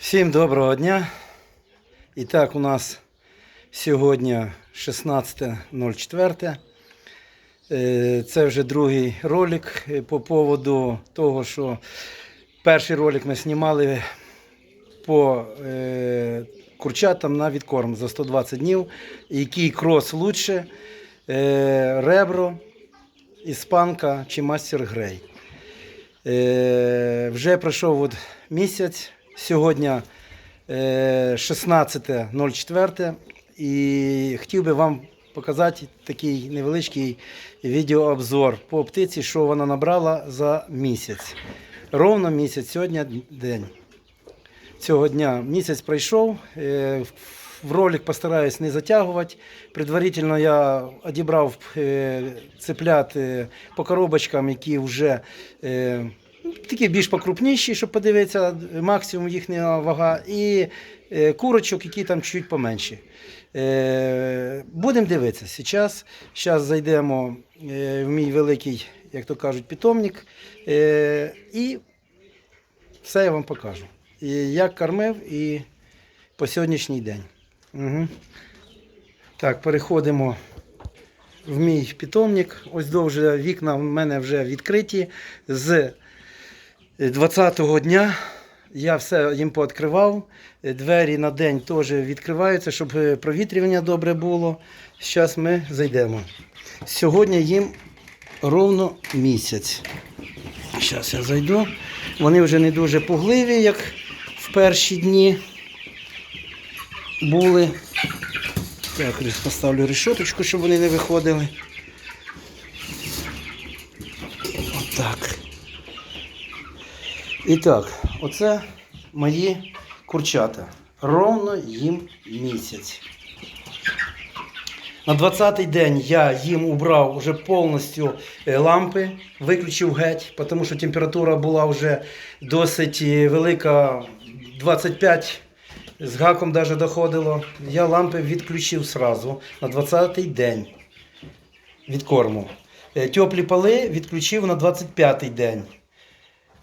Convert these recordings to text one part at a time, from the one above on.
Всім доброго дня. І так, у нас сьогодні 16.04. Е, Це вже другий ролик е, по поводу того, що перший ролик ми знімали по е, курчатам на відкорм за 120 днів. Який крос лучше, ребро, іспанка чи мастер грей. Вже пройшов от місяць. Сьогодні е, 16.04 і хотів би вам показати такий невеличкий відеообзор по птиці, що вона набрала за місяць. Ровно місяць, сьогодні день. Цього дня місяць пройшов. Е, В ролик постараюсь не затягувати. Предварительно я одібрав е, цеплят е, по коробочкам, які вже е, такі більш покрупніші, щоб подивитися максимум їхня вага, і е, курочок, які там чуть поменші. Е, Будемо дивитися. Зараз, зараз зайдемо е, в мій великий, як то кажуть, питомник. І все я вам покажу. І як кормив і по сьогоднішній день. Угу. Так, переходимо в мій питомник. Ось довже вікна в мене вже відкриті. З 20-го дня я все їм пооткривав. Двері на день теж відкриваються, щоб е, провітрювання добре було. Зараз ми зайдемо. Сьогодні їм ровно місяць. Зараз я зайду. Вони вже не дуже пугливі, як в перші дні були. Так, поставлю решеточку, щоб вони не виходили. Отак. І так, оце мої курчата. Ровно їм місяць. На 20-й день я їм убрав вже повністю е, лампи, виключив геть, тому що температура була вже досить е, велика, 25 з гаком даже доходило. Я лампи відключив сразу на 20-й день від корму. Е, Теплі пали відключив на 25-й день.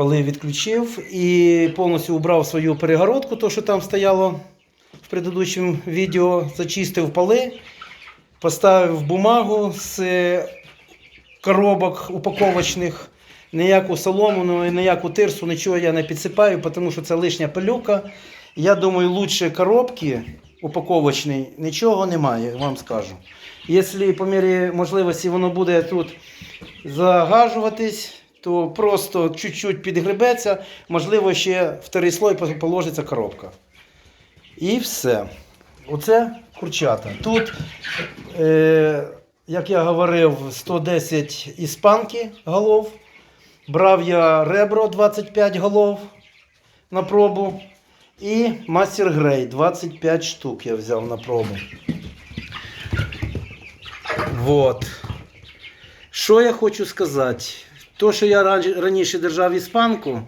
Пали відключив і повністю убрав свою перегородку, то що там стояло в предыдущому відео, зачистив пали, поставив бумагу з е, коробок упаковочних, ніяку солому, ну, ніяку тирсу, нічого я не підсипаю, тому що це лишня пилюка. Я думаю, лучше коробки упаковочні, нічого немає, вам скажу. Якщо по мірі можливості воно буде тут загажуватись, то просто чуть-чуть підгребеться, можливо, ще вторий слой положиться коробка. І все. Оце курчата. Тут, е, як я говорив, 110 іспанки голов. Брав я ребро 25 голов на пробу. І мастер грей 25 штук я взяв на пробу. Вот. Що я хочу сказати? То, що я раніше держав іспанку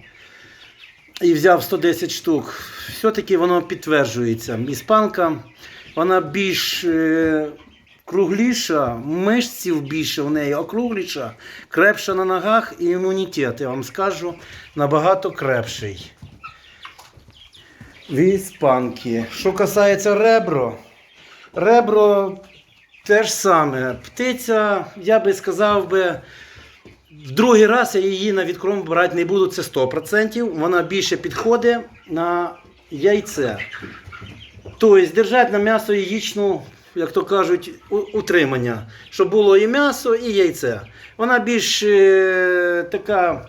і взяв 110 штук, все-таки воно підтверджується. Іспанка, вона більш е, кругліша, мишців більше в неї, округліша, крепша на ногах і імунітет, я вам скажу, набагато крепший. В іспанки. Що касається ребро, ребро те ж саме. Птиця, я би сказав би, в другий раз я її на відкром брати не буду, це 100%. Вона більше підходить на яйце. Тобто держати на м'ясо яєчну, як то кажуть, утримання. Щоб було і м'ясо, і яйце. Вона більш е, така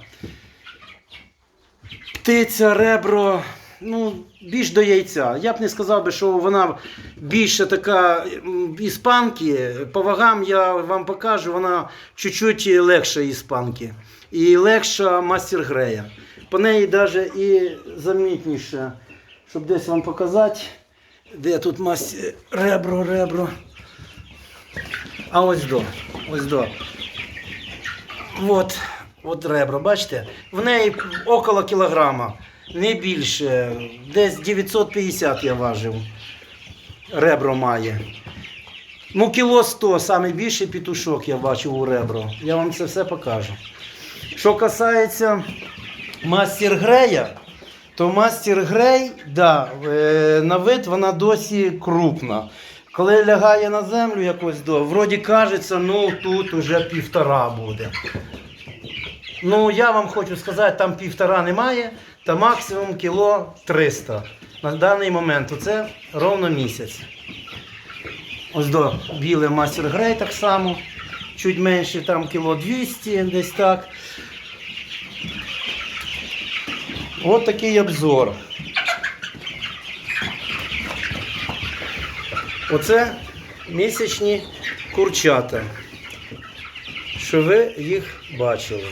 птиця, ребро, ну, більш до яйця. Я б не сказав би, що вона більше така іспанки. По вагам я вам покажу, вона чуть-чуть легша іспанки. І легша мастер грея. По неї навіть і замітніше, щоб десь вам показати, де тут мастер ребро, ребро. А ось до. Ось до. От, от ребро, бачите? В неї около кілограма, не більше. Десь 950 я важив. Ребро має. Ну, кіло 100, саме більший петушок я бачив у ребро. Я вам це все покажу. Що касається мастер грея, то мастер Грей, да, е, на вид вона досі крупна. Коли лягає на землю якось до, вроді кажеться, ну тут уже півтора буде. Ну, я вам хочу сказати, там півтора немає, та максимум кіло 300 на даний момент. Оце ровно місяць. Ось до біле мастер Грей так само. Чуть менше, там кіло 200, десь так. От такий обзор. Оце місячні курчата. Що ви їх бачили.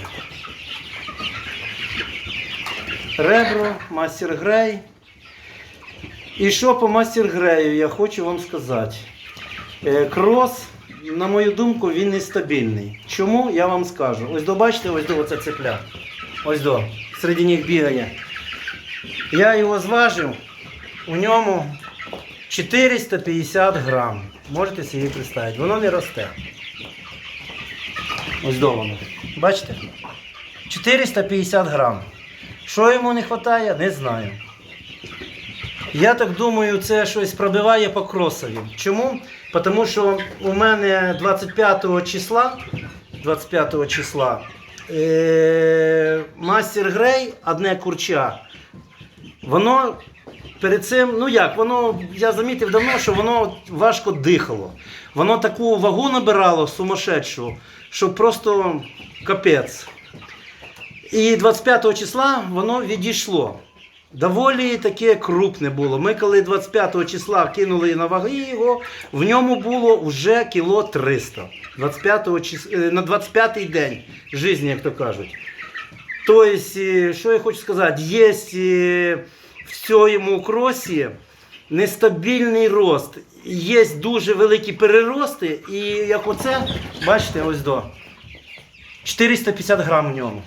Ребро, мастер Грей. І що по мастер Грею я хочу вам сказати. Е, Крос, на мою думку, він нестабільний. Чому я вам скажу? Ось до бачите, ось до оце цепля. Ось до. Серед них бігає. Я його зважив, у ньому 450 грам. Можете собі представити, воно не росте. Ось до воно. Бачите? 450 грам. Що йому не вистачає, не знаю. Я так думаю, це щось пробиває по кросові. Чому? Тому що у мене 25 числа, 25 числа е- мастер Грей, одне курча, воно перед цим, ну як, воно, я замітив давно, що воно важко дихало. Воно таку вагу набирало сумасшедшу, що просто капець. І 25 числа воно відійшло. Доволі таке крупне було. Ми коли 25 числа кинули на ваги його, в ньому було вже кіло 300. 25 чис... е, на 25-й день житті, як то кажуть. Тобто, е, що я хочу сказати, є е, в цьому кросі нестабільний рост. Є дуже великі перерости, і як оце, бачите, ось до 450 грам в ньому.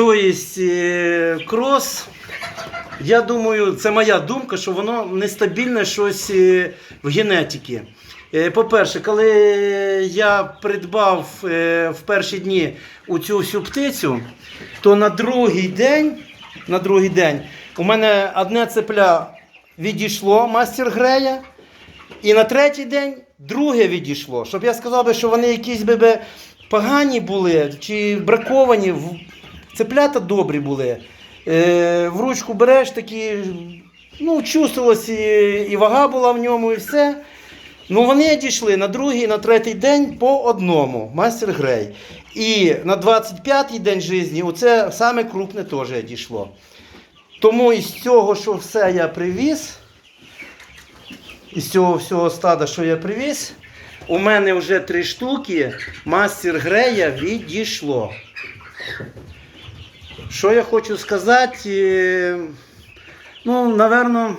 Тобто крос, я думаю, це моя думка, що воно нестабільне щось е, в генетиці. Е, По-перше, коли я придбав в перші дні у цю всю птицю, то на другий день, на другий день у мене одне цепля відійшло мастер Грея, і на третій день друге відійшло. Щоб я сказав би, що вони якісь би погані були чи браковані. Цеплята добрі були. Е, в ручку береш такі, ну, чувствувалось, і, і вага була в ньому, і все. Ну, вони дійшли на другий, на третій день по одному, мастер Грей. І на 25-й день житті оце саме крупне теж дійшло. Тому із цього, що все я привіз, із цього всього стада, що я привіз, у мене вже три штуки мастер Грея відійшло. Що я хочу сказати? е, Ну, напевно,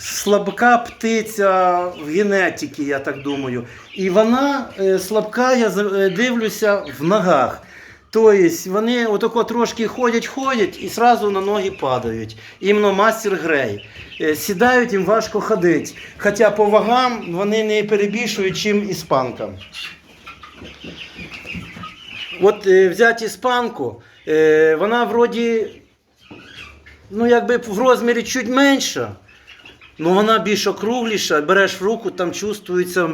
слабка птиця в генетиці, я так думаю. І вона е, слабка, я е, дивлюся, в ногах. Тобто вони отако трошки ходять, ходять і одразу на ноги падають. Іменно мастер грей. Сідають, їм важко ходити. Хоча по вагам вони не перебільшують, чим іспанка. От е, взяти іспанку, е, вона вроді, ну якби в розмірі чуть менша, але вона більш округліша, береш в руку, там чувствується,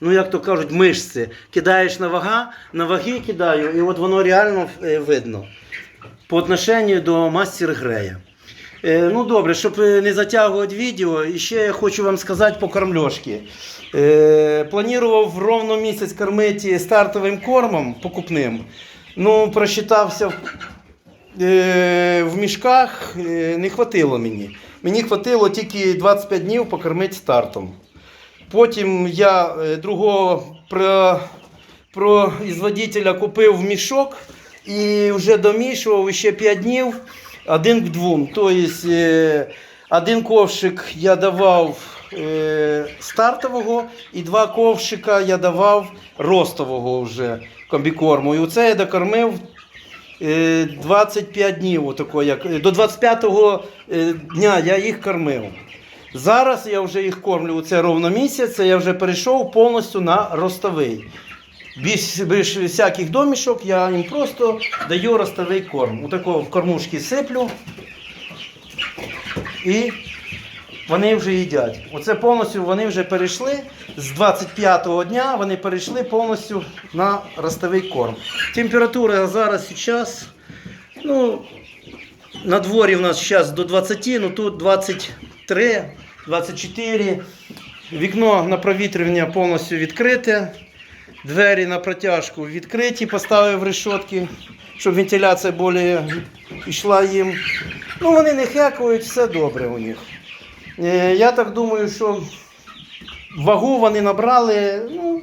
ну як то кажуть, мишці. Кидаєш на вага, на ваги кидаю, і от воно реально е, видно. По отношенню до мастер Грея. Е, ну добре, щоб е, не затягувати відео, ще я хочу вам сказати по кормльошки. Е, планував ровно місяць кормити стартовим кормом покупним. Ну, просчитався в мішках, не хватило мені. Мені хватило тільки 25 днів покормити стартом. Потім я другого про, производителя купив в мішок і вже домішував ще 5 днів один к двом. Тобто е, один ковшик я давав е, стартового і два ковшика я давав ростового вже комбікорму. І оце я докормив е, 25 днів, отако, як, до 25-го е, дня я їх кормив. Зараз я вже їх кормлю, це ровно місяць, я вже перейшов повністю на ростовий. Без, без всяких домішок, я їм просто даю ростовий корм. Отако в кормушки сиплю і вони вже їдять. Оце повністю вони вже перейшли з 25-го дня, вони перейшли повністю на ростовий корм. Температура зараз зараз, ну, на дворі в нас зараз до 20, ну тут 23, 24. Вікно на провітрювання повністю відкрите. Двері на протяжку відкриті, поставив решетки, щоб вентиляція більше йшла їм. Ну, вони не хекають, все добре у них. Е, Я так думаю, що вагу вони набрали ну,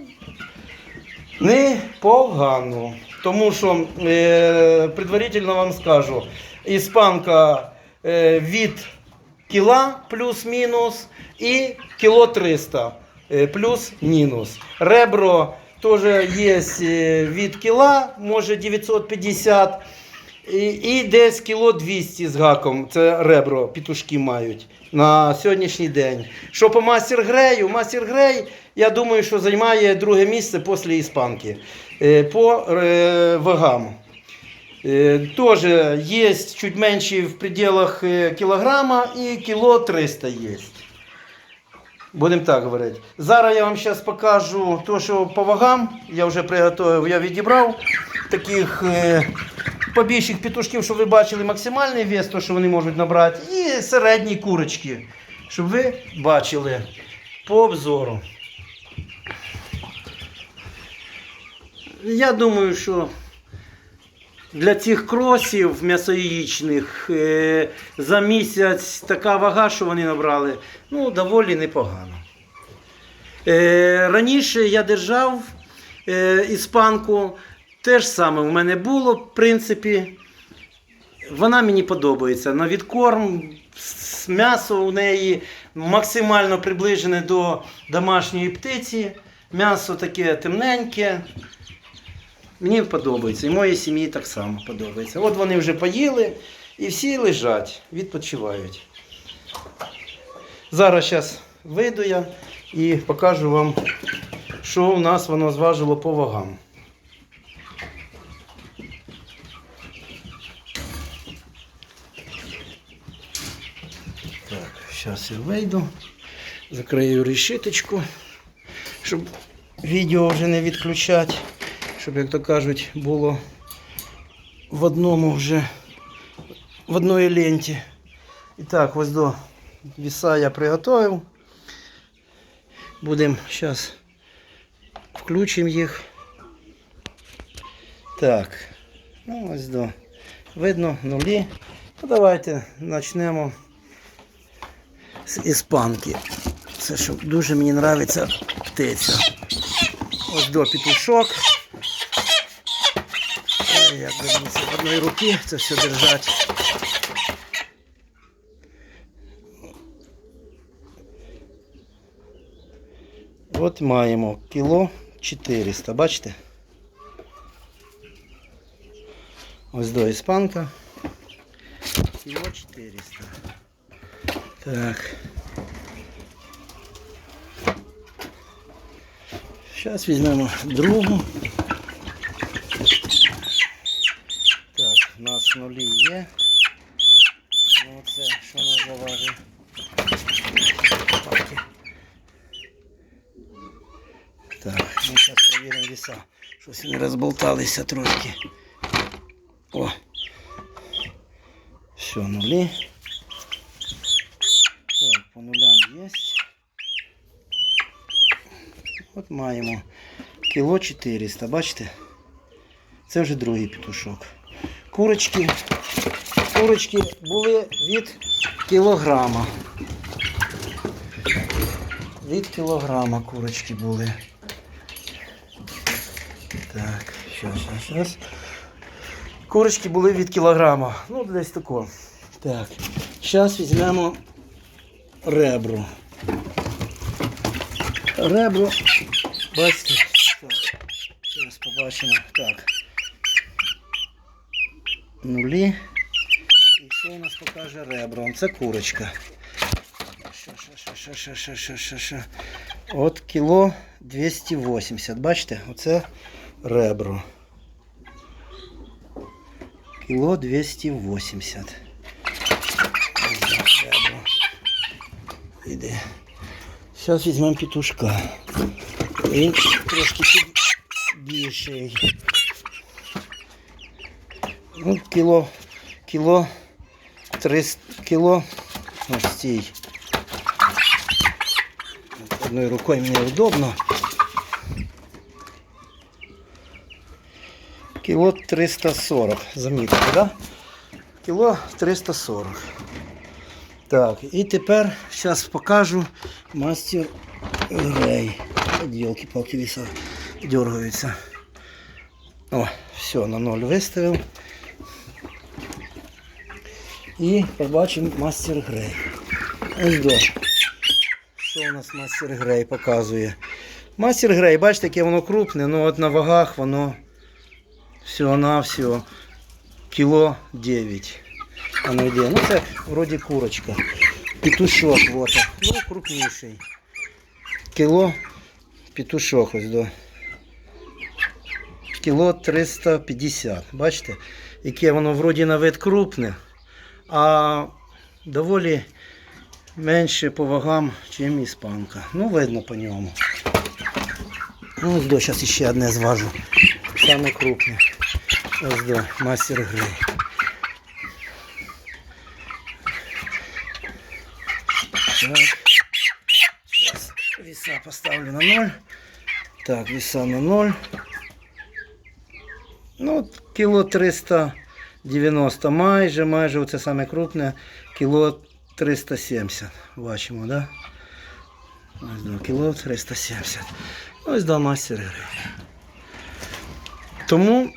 непогано. Тому що, е, предварительно вам скажу, іспанка е, від кіла плюс-мінус і кіло 300 е, плюс-мінус. Ребро теж є від кіла, може 950 і, і десь кіло 200 з гаком. Це ребро, пітушки мають на сьогоднішній день. Що по мастер грею? Мастер грей, я думаю, що займає друге місце після іспанки. Е, По е, вагам. Е, Тоже є чуть менші в пределах кілограма і кіло 300 є. Будемо так говорити. Зараз я вам зараз покажу то, що по вагам я вже приготував, я відібрав таких е, побільших петушків, щоб ви бачили максимальний вес, то, що вони можуть набрати, і середні курочки, щоб ви бачили по обзору. Я думаю, що для цих кросів м'ясоїчних е, за місяць така вага, що вони набрали, ну, доволі непогано. Е, раніше я держав е, іспанку, те ж саме в мене було, в принципі. Вона мені подобається. На відкорм, м'ясо у неї максимально приближене до домашньої птиці. М'ясо таке темненьке. Мені подобається. І моїй сім'ї так само подобається. От вони вже поїли і всі лежать, відпочивають. Зараз зараз вийду я і покажу вам, що у нас воно зважило по вагам. Так, зараз я вийду, закрию решіточку, щоб відео вже не відключати, щоб, як то кажуть, було в одному вже, в одній ленті. І так, ось до віса я приготував. Будемо зараз включимо їх. Так, ну ось до. Видно нулі. Ну, давайте почнемо з іспанки. Це що дуже мені подобається птиця. Ось до петушок. Як би мені одній руці це все держати. От маємо кіло 400, бачите? Ось до іспанка. Кіло 400. Так. Зараз візьмемо другу. Так, у нас нулі є. Ну це що нас заважить? Папки. Так, ми зараз перевіримо віса. Щось розболталися трошки. О. Все, нулі. Так, по нулям є. От маємо кіло 400, бачите? Це вже другий петушок. Курочки, курочки були від кілограма. Від кілограма курочки були. Так, Щас, щас, щас. Курочки були від кілограма. Ну, десь тако. Так. Зараз візьмемо ребро. Ребро. Бачите? Так. Зараз побачимо. Так. Нулі. І що у нас покаже ребро? Це курочка. Що, що, що, що, що, що, що, От кіло 280. Бачите? Оце ребро. Кіло 280. Ребро. Іде. Зараз візьмемо петушка. Він трошки більший. Ну, кіло, кіло, 300 кіло. Ось стій. Одною рукою мені удобно. Кіло 340, замітили, да? Кіло 340. Так, і тепер зараз покажу мастер Грей. Ділки палки віса дергаються. О, все, на ноль виставив. І побачимо мастер Грей. Ось до. Що у нас мастер Грей показує? Мастер Грей, бачите, яке воно крупне, ну от на вагах воно всього-навсього кіло 9. А ну йде. Ну це вроді курочка. Петушок, вот. Ну, крупніший. Кіло петушок ось до. Кіло 350. Бачите? Яке воно вроді на вид крупне, а доволі менше по вагам, ніж іспанка. Ну, видно по ньому. Ну, ось зараз ще одне зважу. Саме крупне. Ось до, мастер грей. Так. Сейчас веса поставлю на ноль. Так, веса на ноль. Ну, кіло 390 майже, майже оце саме крупне. Кіло 370. Бачимо, да? Ось до кіло 370. Ось до мастер гри. Тому,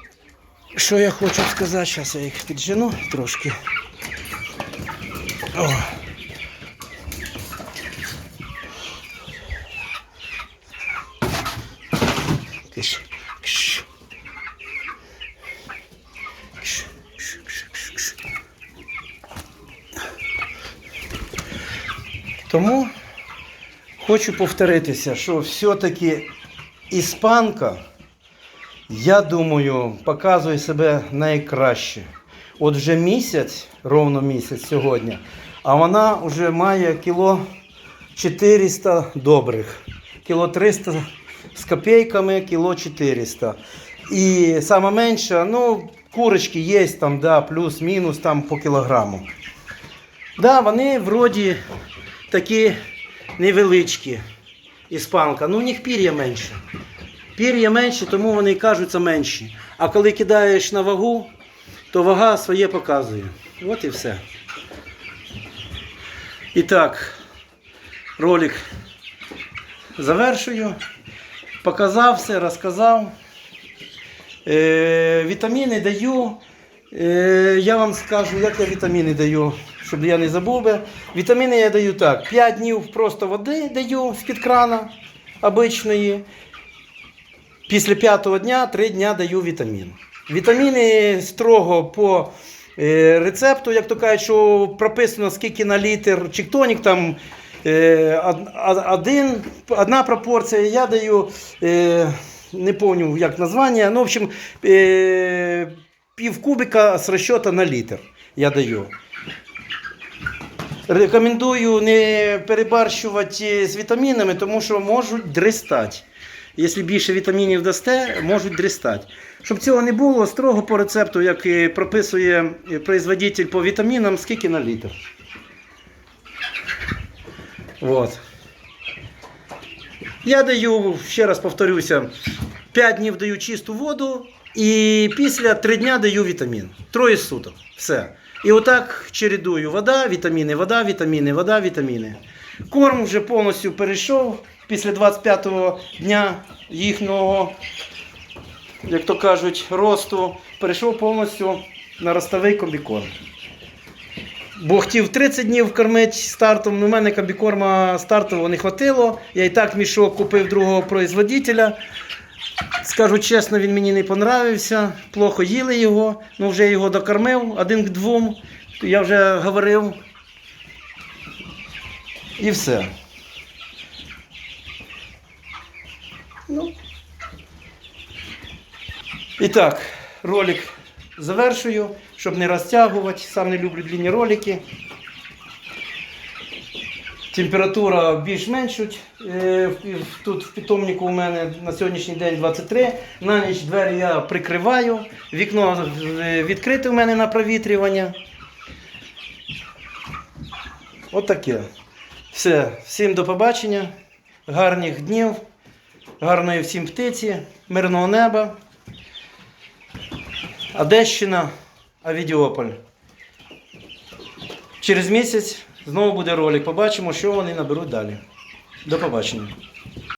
що я хочу сказати, зараз я їх піджену трошки. О. Киш, киш. Киш, киш. Тому хочу повторитися, що все-таки іспанка, я думаю, показує себе найкраще. От вже місяць, ровно місяць сьогодні, а вона вже має кіло 400 добрих, кіло 300 з копійками, кіло 400. І саме менша, ну, курочки є там, да, плюс-мінус там по кілограму. Да, вони вроді такі невеличкі іспанка. Ну, у них пір'я менше. Пір'я менше, тому вони і кажуться менші. А коли кидаєш на вагу, то вага своє показує. От і все. І так, ролик завершую. Показав все, розказав. Е, вітаміни даю. Е, я вам скажу, як я вітаміни даю, щоб я не забув би. Вітаміни я даю так: 5 днів просто води даю з-під крана обичної. Після п'ятого дня 3 дня даю вітамін. Вітаміни строго по е, рецепту, як то кажуть, що прописано скільки на літр чіктонік там. е, од- од- Один, одна пропорція, я даю, е, не пам'ятаю як названня, ну, в общем, пів кубика з розчота на літр я даю. Рекомендую не перебарщувати з вітамінами, тому що можуть дристати. Якщо більше вітамінів дасте, можуть дристати. Щоб цього не було, строго по рецепту, як прописує производитель по вітамінам, скільки на літр. Вот. Я даю, ще раз повторюся, 5 днів даю чисту воду і після 3 дня даю вітамін. Троє суток. Все. І отак чередую вода, вітаміни, вода, вітаміни, вода, вітаміни. Корм вже повністю перейшов після 25-го дня їхнього, як то кажуть, росту. Перейшов повністю на ростовий комбікорм. Бо хотів 30 днів кормити стартом, в мене комбікорма стартового не хватило. Я і так мішок купив другого производителя. Скажу чесно, він мені не понравився. Плохо їли його. Ну вже його докормив один к двом. Я вже говорив. І все. Ну. І так, ролик завершую, щоб не розтягувати. Сам не люблю длинні ролики. Температура більш-менш е, тут в питомнику у мене на сьогоднішній день 23. На ніч двері я прикриваю. Вікно е, відкрите у мене на провітрювання. Отаке. Все. Всім до побачення. Гарних днів. Гарної всім птиці, мирного неба. Одещина, Авідіополь. Через місяць знову буде ролик. Побачимо, що вони наберуть далі. До побачення.